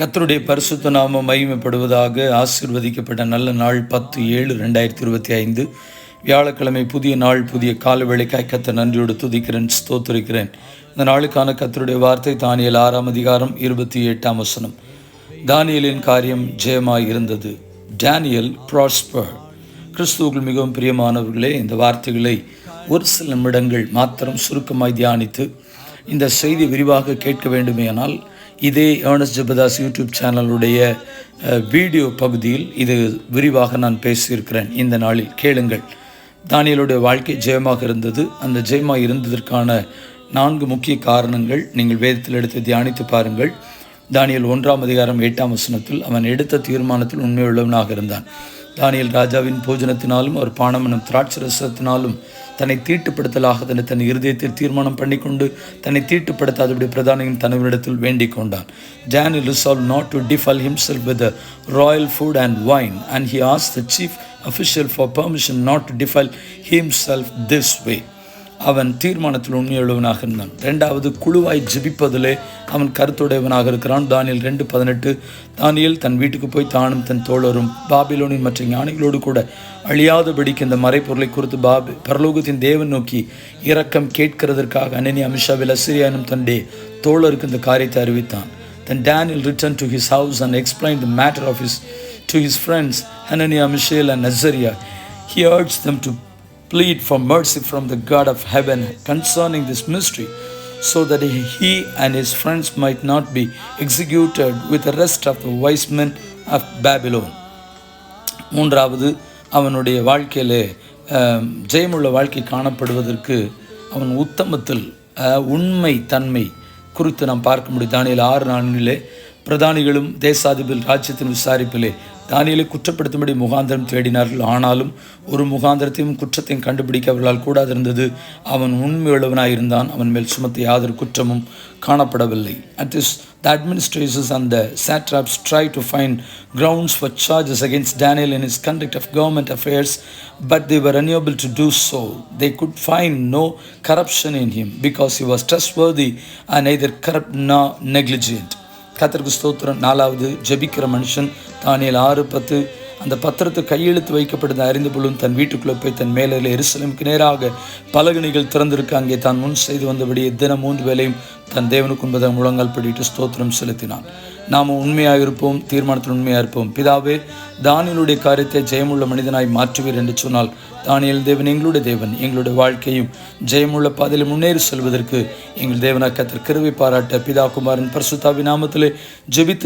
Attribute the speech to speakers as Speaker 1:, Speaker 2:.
Speaker 1: கத்தருடைய பரிசுத்த நாம மகிமைப்படுவதாக ஆசீர்வதிக்கப்பட்ட நல்ல நாள் பத்து ஏழு ரெண்டாயிரத்தி இருபத்தி ஐந்து. வியாழக்கிழமை புதிய நாள் புதிய கால கத்த நன்றியோடு துதிக்கிறேன் ஸ்தோத்திருக்கிறேன். இந்த நாளுக்கான கத்தருடைய வார்த்தை தானியல் ஆறாம் அதிகாரம் இருபத்தி எட்டாம் வசனம். தானியலின் காரியம் ஜெயமாக இருந்தது. Daniel prosper. கிறிஸ்துவுக்குள் மிகவும் பிரியமானவர்களே இந்த வார்த்தைகளை ஒரு சில நிமிடங்கள் மாத்திரம் சுருக்கமாய் தியானித்து இந்த செய்தி விரிவாக கேட்க வேண்டுமேயானால் இதே ஏர்னஸ் ஜபதாஸ் யூடியூப் சேனலுடைய வீடியோ பகுதியில் இது விரிவாக நான் பேசியிருக்கிறேன். இந்த நாளில் கேளுங்கள். தானியலுடைய வாழ்க்கை ஜெயமாக இருந்தது. அந்த ஜெயமாக இருந்ததற்கான நான்கு முக்கிய காரணங்கள் நீங்கள் வேதத்தில் எடுத்து தியானித்து பாருங்கள். தானியல் ஒன்றாம் அதிகாரம் எட்டாம் வசனத்தில் அவன் எடுத்த தீர்மானத்தில் உண்மையுள்ளவனாக இருந்தான். தானியல் ராஜாவின் போஜனத்தினாலும் அவர் பானம் எனும் திராட்சை ரசத்தினாலும் தன்னை தீட்டுப்படுத்தலாக தன்னை தன் இருதயத்தில் தீர்மானம் பண்ணிக்கொண்டு தன்னை தீட்டுப்படுத்தாதபடி பிரதானியின் தனவரிடத்தில் வேண்டிக் கொண்டான் Johnny resolve not to defile himself with royal food and wine and he as the chief official for permission not to defile himself this way அவன் தீர்மானத்தில் உண்மையுள்ளவனாக இருந்தான். ரெண்டாவது குழுவாய் ஜபிப்பதிலே அவன் கருத்துடையவனாக இருக்கிறான். தானியல் ரெண்டு பதினெட்டு. தானியல் தன் வீட்டுக்கு போய் தானும் தன் தோழரும் பாபிலோனின் மற்ற ஞானிகளோடு கூட அழியாதபடிக்கு இந்த மறைப்பொருளை குறித்து பாபி பரலோகத்தின் தேவன் நோக்கி இரக்கம் கேட்கிறதற்காக அனனி அமிஷாவில் அசிரியானும் தன்னுடைய தோழருக்கு இந்த காரியத்தை அறிவித்தான். Then Daniel returned to his house and explained the matter of his to his friends Hananiah, Mishael, and Azariah. He urged them to plead for mercy from the God of heaven concerning this mystery, so that he and his friends might not be executed with the rest of the wise men of Babylon. மூன்றாவது அவனுடைய வாழ்க்கையிலே ஜெயமுள்ள வாழ்க்கை காணப்படுவதற்கு அவன் உத்தமத்தில் உண்மை தன்மை குறித்து நாம் பார்க்க முடியும் தானியில் ஆறு நான்கிலே பிரதானிகளும் தேசாதிபதி ராஜ்யத்தின் விசாரிப்பிலே தானியலை குற்றப்படுத்தும்படி முகாந்திரம் தேடினார்கள் ஆனாலும் ஒரு முகாந்திரத்தையும் குற்றத்தையும் கண்டுபிடிக்க அவர்களால் கூடாதிருந்தது அவன் உண்மையுள்ளவனாயிருந்தான் அவன் மேல் சுமத்த யாதொரு குற்றமும் காணப்படவில்லை at is the administrations and the try to find grounds for charges against Daniel in his conduct of government affairs but they were unable to do so they could find no corruption in him because he was trustworthy and either corrupt nor negligent கத்தருக்கு ஸ்தோத்திரம். நாலாவது ஜெபிக்கிற மனுஷன். Daniel ஆறு பத்து. அந்த பத்திரத்தை கையெழுத்து வைக்கப்பட்டதை அறிந்து கொள்ளும் தன் வீட்டுக்குள்ளே போய் தன் மேலே எரிசலமுக்கு நேராக பலகணிகள் திறந்திருக்க. அங்கே தான் முன் செய்து வந்தபடியே தினம் மூன்று வேலையும் தன் தேவனுக்கு உண்பதாக முழங்கால் படிட்டு ஸ்தோத்திரம் செலுத்தினான். நாம் உண்மையாக இருப்போம் தீர்மானத்தில் உண்மையாக இருப்போம் பிதாவே தானியலுடைய காரியத்தை ஜெயமுள்ள மனிதனாய் மாற்றுவீர் என்று சொன்னால் தானியல் தேவன் எங்களுடைய தேவன் எங்களுடைய வாழ்க்கையும் ஜெயமுள்ள பாதையில் முன்னேறி செல்வதற்கு எங்கள் தேவனாக்கத்திற்கு கத்தர் பாராட்ட பிதா குமாரன் பரிசுத்தாவி நாமத்திலே ஜெபித்து